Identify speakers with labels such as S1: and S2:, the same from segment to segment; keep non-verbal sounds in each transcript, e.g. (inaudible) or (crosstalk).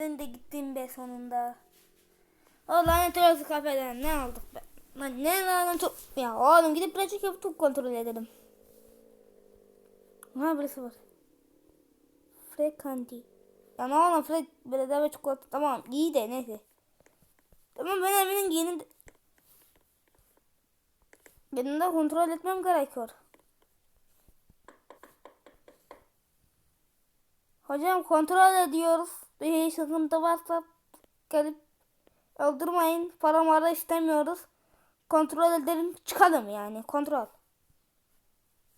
S1: Ben de gittim be sonunda. O lanet olası kafeden ne aldık be? Lan ne lanet Ya oğlum gidip birazcık yapıp kontrol edelim. Ha burası var. Fred Candy. Ya ne oğlum Fred bedava çikolata tamam iyi de neyse. Tamam ben evinin yeninde... Yanında kontrol etmem gerekiyor. Hocam kontrol ediyoruz. Bir sıkıntı varsa gelip öldürmeyin. Para mara istemiyoruz. Kontrol edelim çıkalım yani kontrol.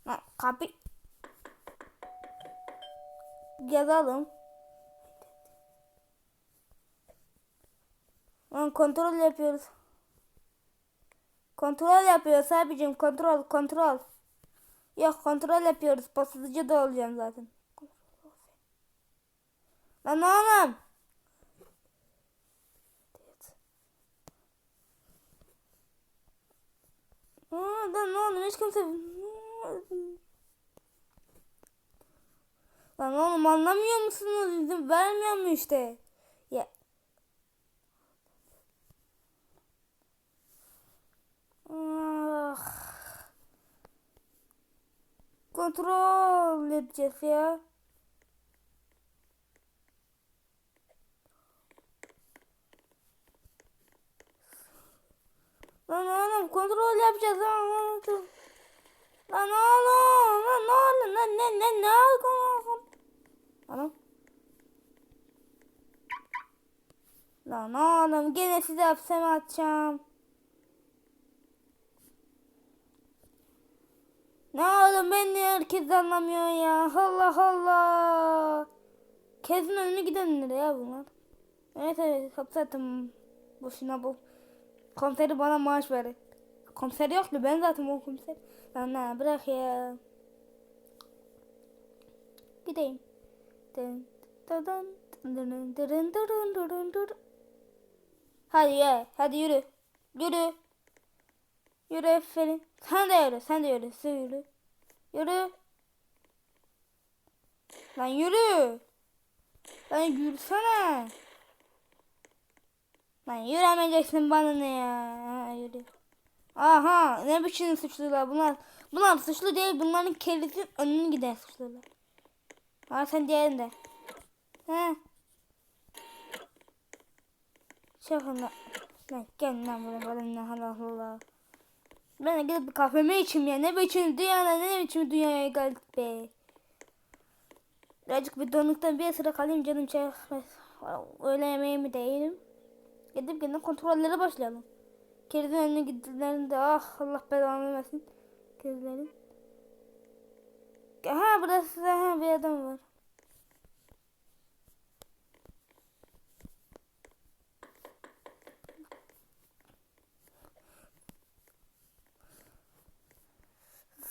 S1: Ha, kapı yazalım. Lan kontrol yapıyoruz. Kontrol yapıyoruz abicim kontrol kontrol. Yok kontrol yapıyoruz. Basıcı da olacağım zaten. Lan oğlum. Lan oğlum hiç kimse... Lan oğlum anlamıyor musunuz? İzin vermiyor mu işte? Ya. Ah. Kontrol edeceğiz ya. Lan oğlum kontrol yapacağız lan. Lan oğlum lan oğlum lan ne ne ne oğlum. Anam. Lan oğlum gene size hapse mi atacağım? Ne oğlum ben niye herkes anlamıyor ya? Allah Allah. Kezin önüne gidenler ya bunlar. Evet evet hapse attım. Boşuna bu. Komiseri bana maaş ver. Komiser yok mu? Ben zaten o komiser. Lan lan bırak ya. Gideyim. Dın, dın, dın, dın, dın, dın, dın, dın, dın. Hadi ya. Hadi yürü. Yürü. Yürü aferin. Sen de yürü. Sen de yürü. Sen yürü. Yürü. Lan yürü. Lan yürüsene. Lan yürümeyeceksin bana ne ya. Ha, yürü. Aha ne biçim suçlular bunlar. Bunlar suçlu değil bunların kellesinin önüne giden suçlular. Ha sen diğerinde. He. Şaka lan. Gel lan buraya bana Allah Allah. Ben de gidip bir kahvemi içeyim ya. Ne biçim dünyada ne biçim dünyaya geldik be. Birazcık bir donuktan bir sıra kalayım canım çekmez. Öğle yemeğimi de yiyelim. Gidip gene kontrollere başlayalım. Kerizin önüne gittilerinde ah Allah belanı versin. Kerizlerin. Ha burası ha bir adam var.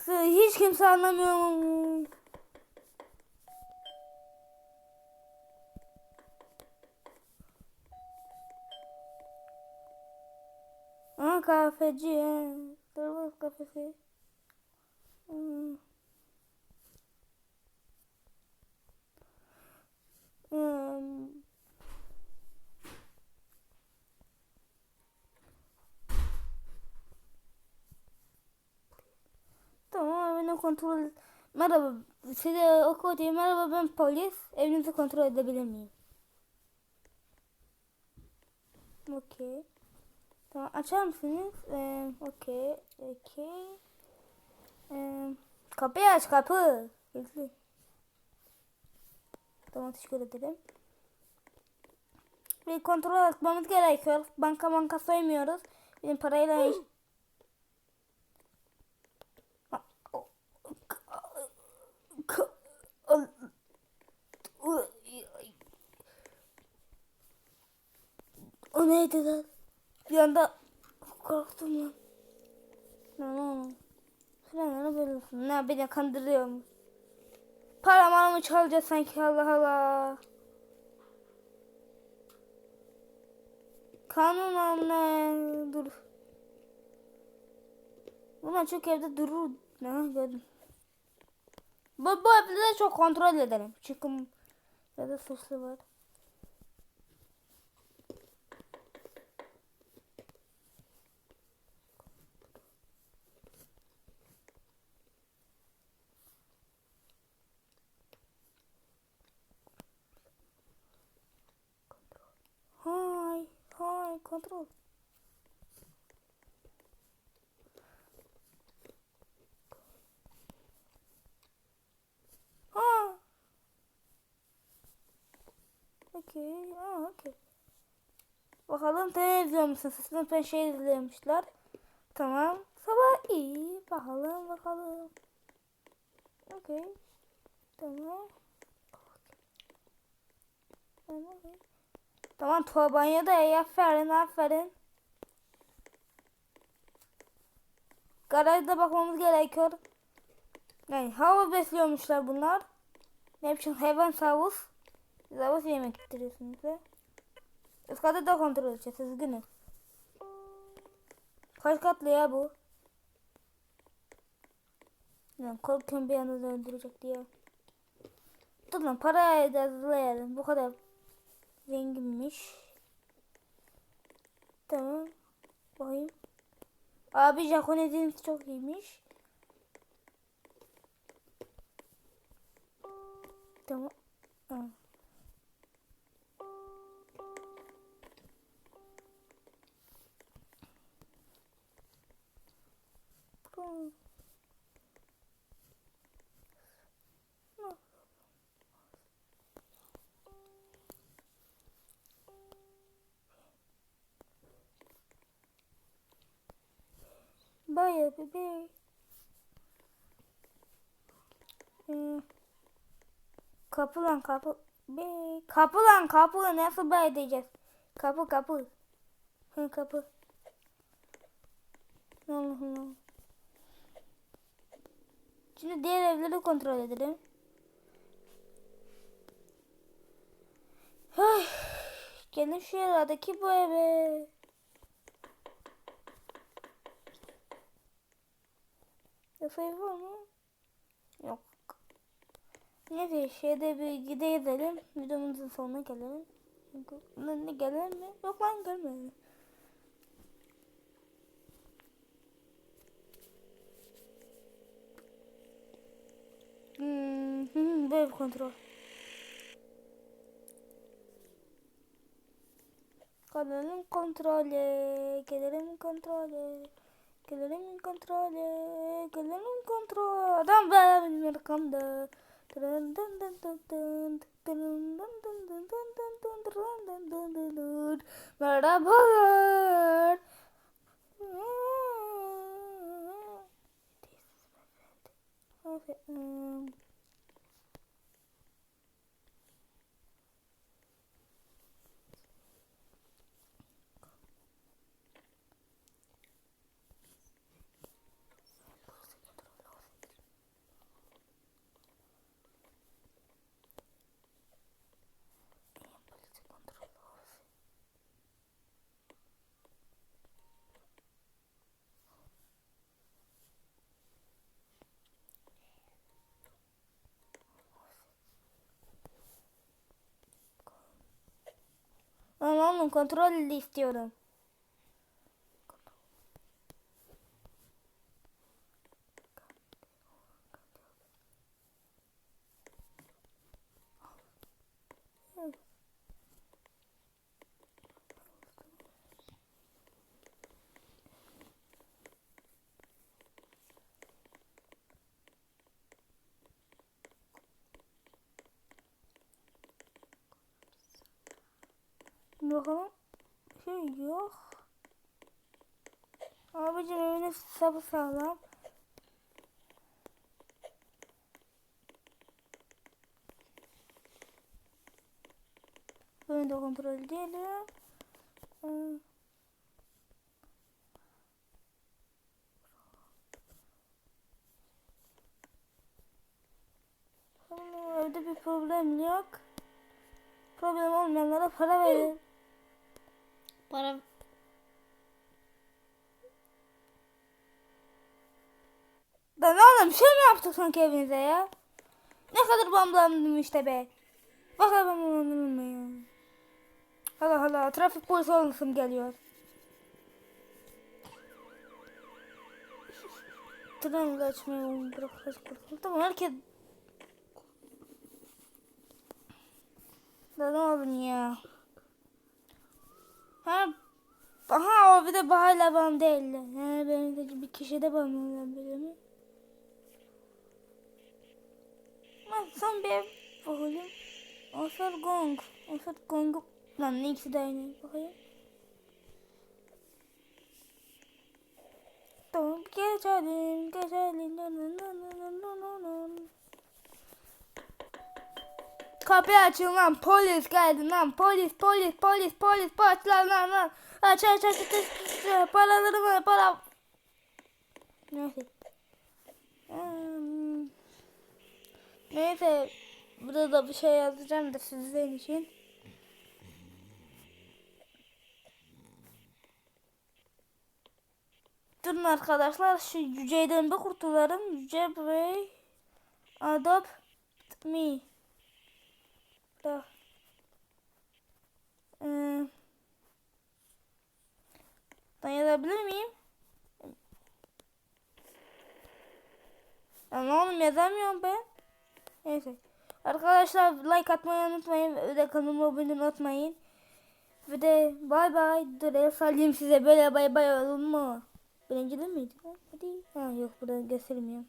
S1: Hiç kimse anlamıyor. café de Toma café. Hum. Então, hum. Tamam evine kontrol Merhaba size okul diyeyim merhaba ben polis evinizi kontrol edebilir miyim? Okey. Tamam açar mısınız? Ee, okey. Okey. Ee, kapıyı aç kapı. Bekle. Tamam teşekkür ederim. Bir kontrol etmemiz gerekiyor. Banka banka soymuyoruz. Benim parayla. O neydi lan? Bir anda korktum lan. Lan oğlum. Ne böyle Ne beni kandırıyor mu? Paramı mı çalacağız sanki Allah Allah. Kanun anne dur. Bunlar çok evde durur. Ne gördüm. Bu, bu evde de çok kontrol edelim. Çünkü ya da suçlu var. controle. Ah! Ok, ah ok. Bakalım televizyon mu sesini só vai izlemişler. Tamam. Sabah iyi. Bakalım bakalım. Okey. Tamam. vamos. Okay. Tamam tuvalet banyoda iyi. Aferin aferin. Garajda bakmamız gerekiyor. Yani havuz besliyormuşlar bunlar. Ne biçim hayvan havuz. Biz havuz yemek getiriyorsunuz be. Üst da kontrol edeceğiz. Üzgünüm. Kaç katlı ya bu? Yani korkuyorum bir anda öldürecek diye. Dur lan parayı da hazırlayalım. Bu kadar zenginmiş. Tamam. Bakayım. Abi Japon hediyesi çok iyiymiş. Tamam. Tamam. Baya bebe. Hmm. Kapı lan kapı. Be. Kapı lan kapı. Nasıl bay diyeceğiz? Kapı kapı. Hı kapı. Allah Allah. Şimdi diğer evleri kontrol edelim. Gelin şu yaradaki bu eve. Yasayı var mı? Yok. Neyse şeyde bir gidelim. Videomuzun sonuna gelelim. Ne, ne gelir mi? Yok lan gelmedi. Hmm, (laughs) hmm, böyle kontrol. Gelelim kontrole, gelelim kontrole, gelelim kontrole, gelelim kontrol. Adam benim arkamda. Dın dın dın dın dın, dın un controllo di istiyorum. Bakalım. Şey yok. Abicim evine sapı sağlam. Bunu da kontrol edelim. Hmm. Evde bir problem yok. Problem olmayanlara para verin.
S2: Para
S1: ne oğlum şey mi yaptık sanki evinize ya? Ne kadar bamblandım işte be. Bak ben bamblandım ya. Hala hala trafik polisi olmasın geliyor. Tren de açmayı bırak. Tamam herkes... Da ne oğlum ya? Ha Aa bir de hala bana değil. He benim de bir kişi de bana olabilir mi? Ben son bir bakayım. Osar Gong. Osar Gong. Lan ne ikisi de aynı. Bakayım. Tamam geçelim geçelim. Kapıyı açın lan polis geldi lan polis polis polis polis aç lan lan lan. Aç aç aç aç, aç, paralarımı para. Neyse. Hmm. neyse burada da bir şey yazacağım da sizin için. Durun arkadaşlar şu cüceyden bir kurtulalım. Cüce bey adopt me da. Ee, ben yazabilir miyim? Ya ne oğlum yazamıyorum ben. Neyse. Arkadaşlar like atmayı unutmayın. Ve de kanalıma abone unutmayın. Ve de bay bay. Dur el sallayayım size böyle bay bay olur mu? Birincide miydi? Hadi. Ha yok burada göstermiyorum.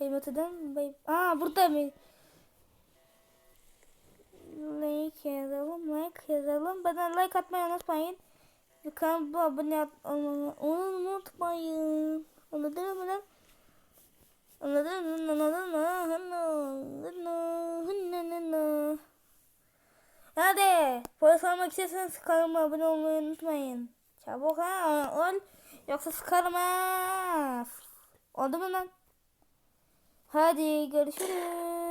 S1: Benim atadan bay. Aa burada mı? Like yazalım, like yazalım. Bana like atmayı unutmayın. Ve kanalıma abone olmayı unutmayın. Anladın mı? Anladın mı? Anladın mı? Anladın mı? Hadi. Polis olmak istiyorsanız kanalıma abone olmayı unutmayın. Çabuk ha. Ol. Yoksa sıkarım ha. Oldu mu lan? Hadi görüşürüz.